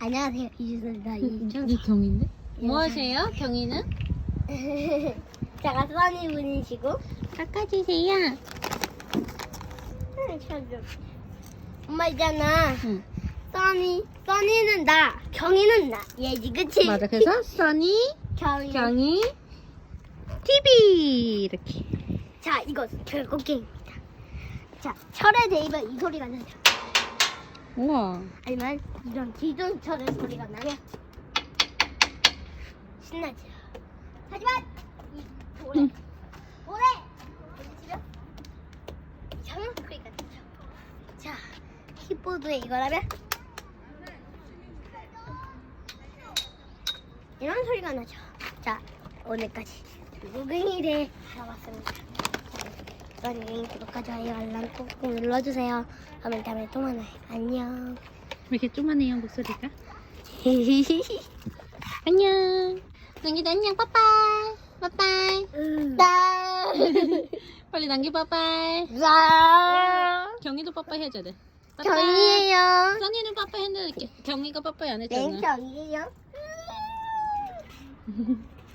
안녕하세요 이준입니다 이게 경인데? 뭐 하세요? 경이는? 제가 써니 분이시고 깎아주세요. 응, 참 엄마 있잖아 응. 써니 써니는 나 경이는 나 얘지 그치? 맞아. 그래서 써니, 경이 경이, TV 이렇게. 자 이거 결국 게임입니다 자 철에 대입은 이 소리가 나죠 우와. 아니면 이런 기존 철의 소리가 나면 신나죠 하지만 이 돌에 응. 돌에 부딪히면 이상한 소리가 나죠 자 키보드에 이걸 하면 이런 소리가 나죠. 자 오늘까지 무궁이를 알아봤습니다 그러니 구독과 좋아요 알람 꾹꾹 눌러주세요 그러면 다음에 또 만나요 안녕 왜 이렇게 쪼만해요, 목소리가? 안녕. 남기도 안녕, 빠빠이. 빠빠이. 나. 빨리 남기 빠빠이. 나. 경이도 빠빠이 해줘야 돼. 빠빠이. 경이에요. 써니는 빠빠이 했는데 경이가 빠빠이 안 했잖아. 네, 경이에요.